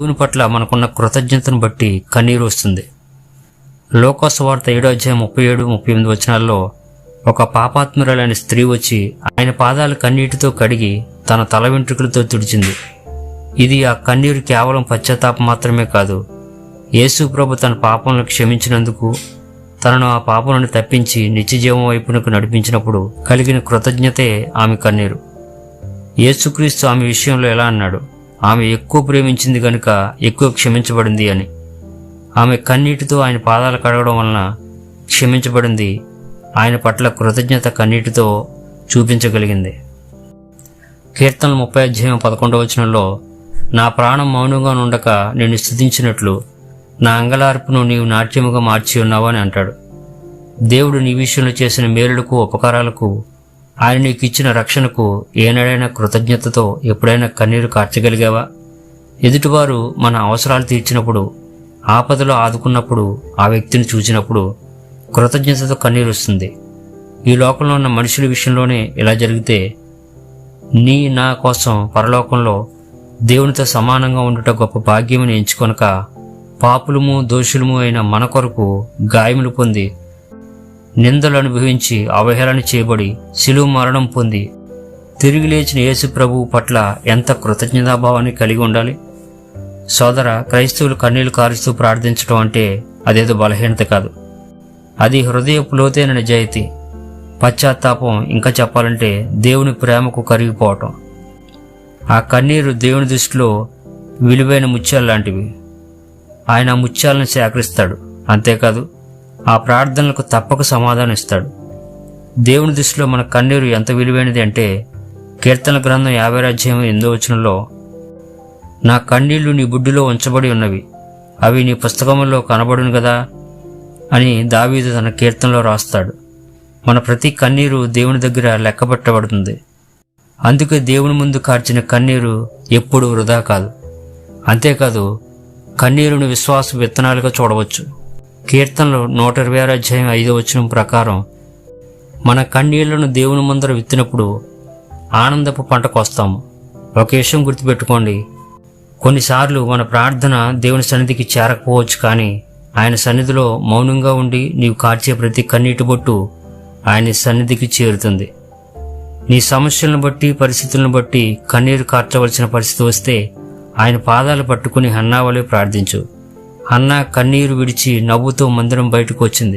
దేవుని పట్ల మనకున్న కృతజ్ఞతను బట్టి కన్నీరు వస్తుంది. లోకోస్వార్త ఏడో అధ్యాయం ముప్పై ఏడు ముప్పై ఎనిమిది వచనాల్లో ఒక పాపాత్మురాలైన స్త్రీ వచ్చి ఆయన పాదాలు కన్నీటితో కడిగి తన తల వెంట్రుకలతో తుడిచింది. ఇది ఆ కన్నీరు కేవలం పశ్చాత్తాపం మాత్రమే కాదు యేసు ప్రభు తన పాపంలో క్షమించినందుకు తనను ఆ పాపలను తప్పించి నిత్యజీవం వైపునకు నడిపించినప్పుడు కలిగిన కృతజ్ఞతే ఆమె కన్నీరు. యేసుక్రీస్తు ఆమె విషయంలో ఎలా అన్నాడు? ఆమె ఎక్కువ ప్రేమించింది గనుక ఎక్కువ క్షమించబడింది అని. ఆమె కన్నీటితో ఆయన పాదాలు కడగడం వలన క్షమించబడింది. ఆయన పట్ల కృతజ్ఞత కన్నీటితో చూపించగలిగింది. కీర్తన ముప్పై అధ్యాయం పదకొండవ వచనంలో నా ప్రాణం మౌనంగా నుండక నేను స్థుతించినట్లు నా అంగలార్పును నీవు నాట్యముగా మార్చి ఉన్నావు అని అంటాడు. దేవుడు నీ విషయంలో చేసిన మేలులకు ఉపకారాలకు ఆయన నీకు ఇచ్చిన రక్షణకు ఏనాడైనా కృతజ్ఞతతో ఎప్పుడైనా కన్నీరు కార్చగలిగావా? ఎదుటివారు మన అవసరాలు తీర్చినప్పుడు ఆపదలో ఆదుకున్నప్పుడు ఆ వ్యక్తిని చూసినప్పుడు కృతజ్ఞతతో కన్నీరు వస్తుంది. ఈ లోకంలో ఉన్న మనుషుల విషయంలోనే ఇలా జరిగితే నీ నా కోసం పరలోకంలో దేవునితో సమానంగా ఉండుట గొప్ప భాగ్యమని ఎంచుకొనక పాపులము దోషులము అయిన మన కొరకు గాయములు పొంది నిందలు అనుభవించి అవహేళన చేయబడి శిలువు మరణం పొంది తిరిగి లేచిన యేసు ప్రభువు పట్ల ఎంత కృతజ్ఞతాభావాన్ని కలిగి ఉండాలి? సోదర క్రైస్తవులు కన్నీళ్ళు కారుస్తూ ప్రార్థించడం అంటే అదేదో బలహీనత కాదు. అది హృదయపు లోతైన నిజాయితీ. పశ్చాత్తాపం ఇంకా చెప్పాలంటే దేవుని ప్రేమకు కరిగిపోవటం. ఆ కన్నీరు దేవుని దృష్టిలో విలువైన ముత్యాలు లాంటివి. ఆయన ముత్యాలను సేకరిస్తాడు. అంతేకాదు ఆ ప్రార్థనలకు తప్పక సమాధానం ఇస్తాడు. దేవుని దృష్టిలో మన కన్నీరు ఎంత విలువైనది అంటే కీర్తన గ్రంథం యాభై రాజ్యం ఎందో వచనంలో నా కన్నీళ్ళు నీ బుడ్డిలో ఉంచబడి ఉన్నవి అవి నీ పుస్తకంలో కనబడును కదా అని దావీదు తన కీర్తనలో రాస్తాడు. మన ప్రతి కన్నీరు దేవుని దగ్గర లెక్కబట్టబడుతుంది అందుకే దేవుని ముందు కార్చిన కన్నీరు ఎప్పుడు వృధా కాదు. అంతేకాదు కన్నీరుని విశ్వాస విత్తనాలుగా చూడవచ్చు. కీర్తనలు నూట ఇరవై ఆరు అధ్యాయం ఐదో వచనం ప్రకారం మన కన్నీళ్ళను దేవుని ముందర విత్తినప్పుడు ఆనందపు పంటకు వస్తాము. ఒక విషయం గుర్తుపెట్టుకోండి. కొన్నిసార్లు మన ప్రార్థన దేవుని సన్నిధికి చేరకపోవచ్చు కానీ ఆయన సన్నిధిలో మౌనంగా ఉండి నీవు కార్చే ప్రతి కన్నీటి బొట్టు ఆయన సన్నిధికి చేరుతుంది. నీ సమస్యలను బట్టి పరిస్థితులను బట్టి కన్నీరు కార్చవలసిన పరిస్థితి వస్తే ఆయన పాదాలు పట్టుకుని హన్నావలే ప్రార్థించు. అన్న కన్నీరు విడిచి నవ్వుతూ మందిరం బయటకు వచ్చింది.